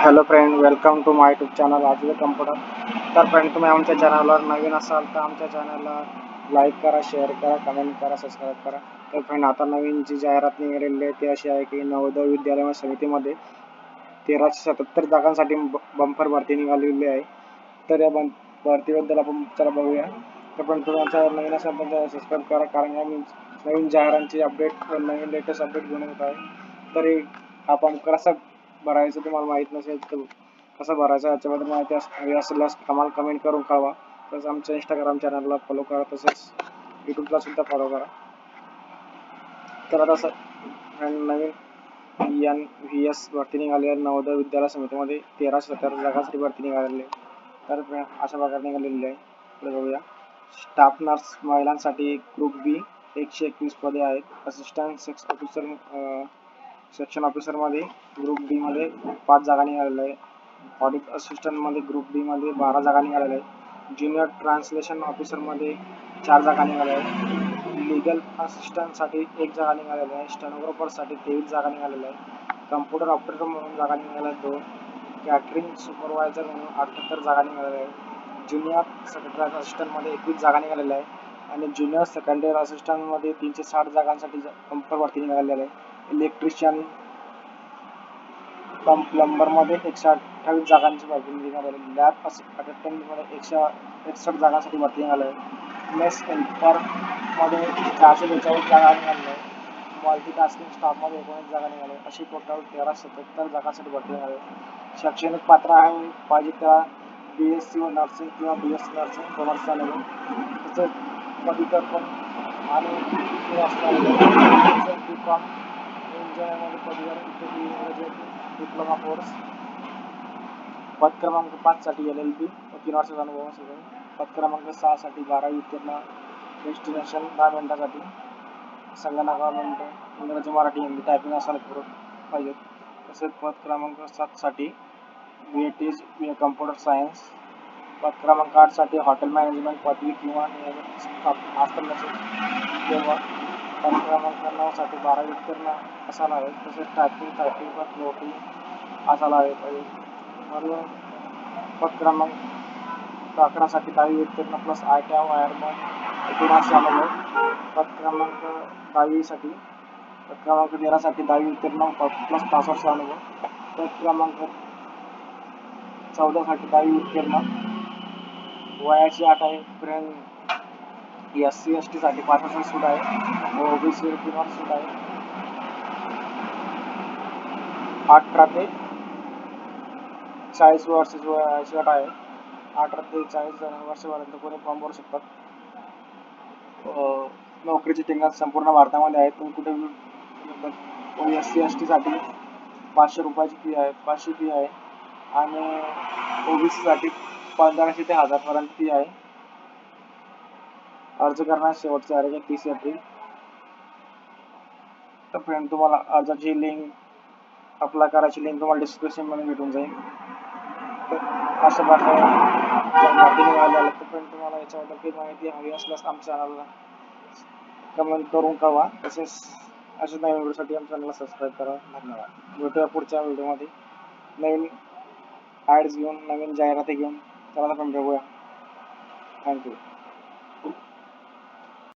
Hello friend welcome to my YouTube channel आजवे computer तर friend तुम्ही आमच्या चॅनलवर नवीन असाल तर आमच्या चॅनलला लाईक करा शेअर करा कमेंट करा सबस्क्राईब करा. तर फ्रेंड आता नवीन जी जाहिरात निघालेली आहे ती अशी आहे की नवोदय विद्यालय समितीमध्ये तेराशे सत्याहत्तर जागांसाठी बंपर भरती निघालेली आहे. तर या बं भरतीबद्दल आपण चला बघूया. तर पण तुम्ही आमच्या नवीन असाल तर सबस्क्राईब करा कारण आम्ही नवीन जाहिरांची अपडेट नवीन लेटेस्ट अपडेट घेऊन येत आहे. तरी आपण कसं भरायचं तुम्हाला माहीत नसेल तर कसं भरायचं याच्याबद्दल माहिती हवी असल्यास आम्हाला कमेंट करून कळवा. तसंच आमच्या इंस्टाग्राम चॅनलला फॉलो करा तसेच यूट्यूबला सुद्धा फॉलो करा. तर आता सर नवीन एन व्ही एस भरती निघाली नवोदय विद्यालय समितीमध्ये तेराशे सत्तर जागासाठी भरती निघालेली आहे. तर अशा प्रकारे निघालेली आहे. पुढे बघूया. स्टाफ नर्स महिलांसाठी ग्रुप बी एकशे एकवीस पदे आहेत. असिस्टंट सेक्स ऑफिसर सेक्शन ऑफिसरमध्ये ग्रुप डीमध्ये पाच जागा निघालेल्या आहे ऑडिट असिस्टंटमध्ये ग्रुप डीमध्ये बारा जागा निघालेल्या आहे ज्युनियर ट्रान्सलेशन ऑफिसरमध्ये चार जागा निघाल्या आहेत. लिगल असिस्टंटसाठी एक जागा निघालेली आहे स्टेनोग्राफरसाठी तेवीस जागा निघालेल्या आहे कम्प्युटर ऑपरेटर म्हणून जागा निघाल्या आहेत दोन. कॅटरिंग सुपरवायझर म्हणून अठ्ठ्याहत्तर जागा निघालेल्या आहेत. ज्युनियर सेक्रेटरी असिस्टंटमध्ये एकवीस जागा निघालेल्या आहे आणि ज्युनियर सेकंडरी असिस्टंटमध्ये तीनशे साठ जागांसाठी कंपर भरती निघालेल्या आहे इलेक्ट्रिशियन प्लंबरमध्ये एकशे अठ्ठावीस जागांची भरती निघालेली लॅब अटेंडंटमध्ये एकशे एकसष्ट जागांसाठी भरती निघाली आहे. मेस हेल्परमध्ये चारशे बेचाळीस जागा निघालेल्या आहे. मल्टीटास्किंग स्टाफमध्ये एकोणीस जागा निघाल्या अशी टोटल तेरा सत्याहत्तर जागांसाठी भरती निघाली शैक्षणिक पात्र आहे. पाहिजे त्या बी एस सी व नर्सिंग किंवा B S C nursing commerce झालेलं तसंच पदवीधर पण आणि बी कॉम इंजिनिअरिंगमध्ये पदवीधर डिप्लोमा कोर्स पद क्रमांक पाचसाठी एल एल बी तीन वर्षाचा अनुभव असेल पद क्रमांक सहासाठी बारावी उत्तीर्ण डेस्टिनेशन दहा मिनिटासाठी संगणका मिनटं इंग्रजी मराठी हिंदी टायपिंग असायला पूरक पाहिजेत तसेच पद क्रमांक सातसाठी B A T B A computer science पद क्रमांक आठसाठी हॉटेल मॅनेजमेंट पदवी किंवा नियमित मास्टर किंवा क्रमांक नऊसाठी बारावी उत्तीर्ण असायला हवे. तसेच टायपिंग टायपिंग पण नोकरी असायला हवे. पाहिजे म्हणून पद क्रमांक अकरासाठी दहावी उत्तीर्ण plus I T I wireman दोन असे पद क्रमांक दहावीसाठी पद क्रमांक तेरासाठी दहावी उत्तीर्ण प्लस पाच अनुभव पद क्रमांक चौदासाठी दहावी उत्तीर्ण वयाची आठ आहे. की एस सी एस टीसाठी पाच हजार सूट आहे ओबीसी तीन वर्ष सूट आहे. अठरा ते चाळीस वर्ष वयाची आहे अठरा ते चाळीस वर्षापर्यंत कोणी फॉर्म भरू शकतात. नोकरीची ठिकाण संपूर्ण भारतामध्ये आहे. तुम्ही कुठे एस सी एस टीसाठी पाचशे रुपयाची फी आहे पाचशे फी आहे. आणि ओबीसीसाठी पंधराशे ते हजारपर्यंत फी आहे. अर्ज करण्यास शेवटची तारीख आहे तीस एप्रिल. तर फ्रेंड तुम्हाला अर्जाची लिंक अप्लाय करायची लिंक तुम्हाला डिस्क्रिप्शनमध्ये भेटून जाईल. तर असं प्रकारे जर तर फ्रेंड तुम्हाला याच्याबद्दल काही माहिती हवी असल्यास आमच्या चॅनलला कमेंट करून कळवा. तसेच अशा नवीन व्हिडिओसाठी आमच्या चॅनलला सबस्क्राईब करा. धन्यवाद. भेटूया पुढच्या व्हिडिओमध्ये. नवीन ॲड्स घेऊन नवीन जाहिराती घेऊन. त्याला आपण बघूया थँक्यू